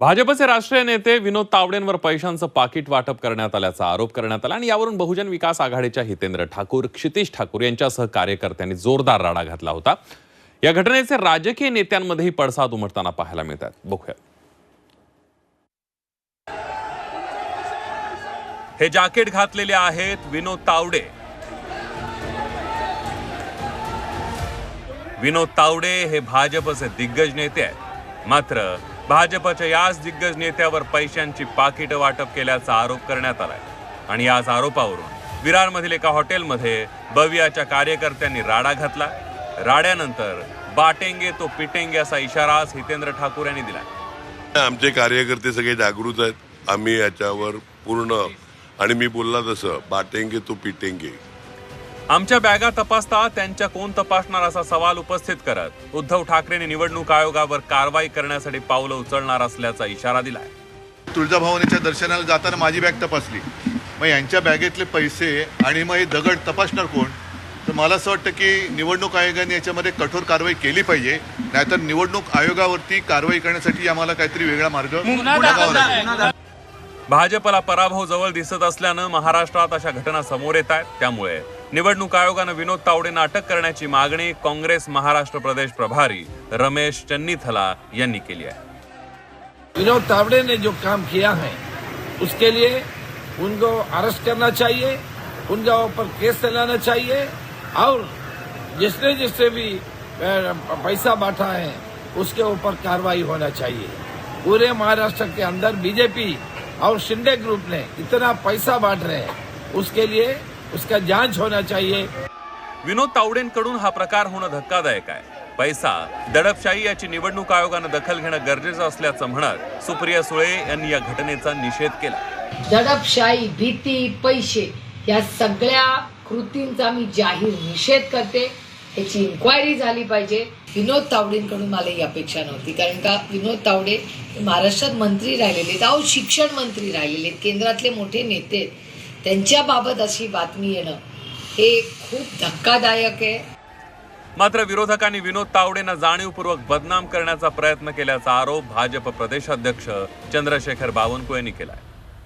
भाजपचे राष्ट्रीय नेते विनोद तावडेंवर पैशांचं पाकिट वाटप करण्यात आल्याचा आरोप करण्यात आला आणि यावरून बहुजन विकास आघाडीच्या हितेंद्र ठाकूर क्षितिश ठाकूर यांच्यासह कार्यकर्त्यांनी जोरदार राडा घातला होता. या घटनेचे राजकीय नेत्यांमध्येही पडसाद उमटताना पाहायला मिळतात. बघूया. हे जॅकेट घातलेले आहेत विनोद तावडे. विनोद तावडे हे भाजपचे दिग्गज नेते आहेत. मात्र भाजपच्या याच दिग्गज नेत्यावर पैशांची पाकिटं वाटप केल्याचा आरोप करण्यात आलाय. आणि याच आरोपावरून विरारमधील एका हॉटेलमध्ये बवियाच्या कार्यकर्त्यांनी राडा घातला. राड्यानंतर बाटेंगे तो पिटेंगे असा इशारा आज हितेंद्र ठाकूर यांनी दिला आमचे कार्यकर्ते सगळे जागृत आहेत. आम्ही याच्यावर पूर्ण आणि मी बोलला तसं बाटेंगे तो पिटेंगे. आमच्या बॅगा तपासता त्यांच्या कोण तपासणार असा सवाल उपस्थित करत उद्धव ठाकरेंनी निवडणूक आयोगावर कारवाई करण्यासाठी पावलं उचलणार असल्याचा इशारा दिलाय. तुळजाभवानीच्या दर्शनाला जाताना माझी बॅग तपासली. मग यांच्या बॅगेतले पैसे आणि मग हे दगड तपासणार कोण? तर मला असं वाटतं की निवडणूक आयोगाने याच्यामध्ये कठोर कारवाई केली पाहिजे नाहीतर निवडणूक आयोगावरती कारवाई करण्यासाठी आम्हाला काहीतरी वेगळा मार्ग भाजपला पराभव जवळ दिसत असल्यानं महाराष्ट्रात अशा घटना समोर येत आहेत. त्यामुळे निवडणूक आयोगानं विनोद तावडेंना अटक करण्याची मागणी काँग्रेस महाराष्ट्र प्रदेश प्रभारी रमेश चन्नीथला यांनी केली आहे. विनोद तावड़े ने जो काम किया है, उसके लिए उनको अरेस्ट करना चाहिए, उनका ऊपर केस चलाना चाहिए, और जिसने जिसने भी पैसा बांटा है, उसके ऊपर कार्रवाई होना चाहिए। पूरे महाराष्ट्र के अंदर बीजेपी और शिंदे ग्रुप ने इतना पैसा बांट रहे हैं, उसके लिए उसका जांच होना चाहिए। विनोद तावडेंकडून हा प्रकार होणं धक्कादायक आहे. पैसा दडपशाही याची निवडणूक आयोगानं दखल घेणं गरजेचं असल्याचं म्हणत सुप्रिया सुळे यांनी या घटनेचा निषेध केला. दडपशाही भीती पैसे या सगळ्या कृतींचा मी जाहीर निषेध करते. याची इन्क्वायरी झाली पाहिजे. विनोद तावडेंकडून मला ही अपेक्षा नव्हती. कारण का विनोद तावडे महाराष्ट्रात मंत्री राहिलेले आहेत अहो शिक्षण मंत्री राहिलेले आहेत केंद्रातले मोठे नेते आहेत. त्यांच्याबाबत अशी बातमी येणं हे खूप धक्कादायक आहे. मात्र विरोधकांनी विनोद तावडेंना जाणीवपूर्वक बदनाम करण्याचा प्रयत्न केल्याचा आरोप भाजप प्रदेशाध्यक्ष चंद्रशेखर बावनकुळेंनी केलाय.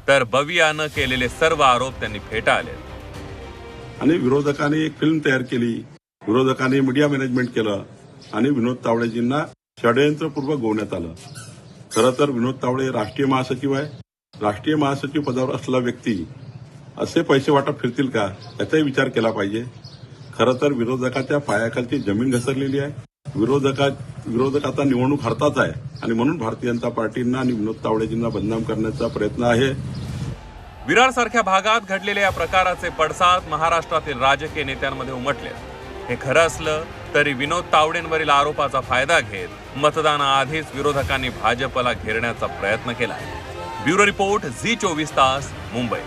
तर बवियानं केलेले सर्व आरोप त्यांनी फेटाळले. आणि विरोधकांनी एक फिल्म तयार केली. विरोधकांनी मीडिया मॅनेजमेंट केलं आणि विनोद तावडेजींना षडयंत्रपूर्वक गोवण्यात आलं. खरं तर विनोद तावडे राष्ट्रीय महासचिव आहे. राष्ट्रीय महासचिव पदावर असलेला व्यक्ती असे पैसे वाटप फिरतील का? याचाही विचार केला पाहिजे. खरं तर विरोधकाच्या पायाखालची जमीन घसरलेली आहे. विरोधका विरोधकाचा निवडणूक हरताच आहे. आणि म्हणून भारतीय जनता पार्टींना आणि विनोद तावडेजींना बदनाम करण्याचा प्रयत्न आहे. विरार सारख्या भागात घडलेल्या या प्रकाराचे पडसाद महाराष्ट्रातील राजकीय नेत्यांमध्ये उमटले. हे खरं असलं तरी विनोद तावडेंवरील आरोपाचा फायदा घेत मतदानाआधीच विरोधकांनी भाजपला घेरण्याचा प्रयत्न केला ब्युरो रिपोर्ट झी चोवीस तास मुंबई.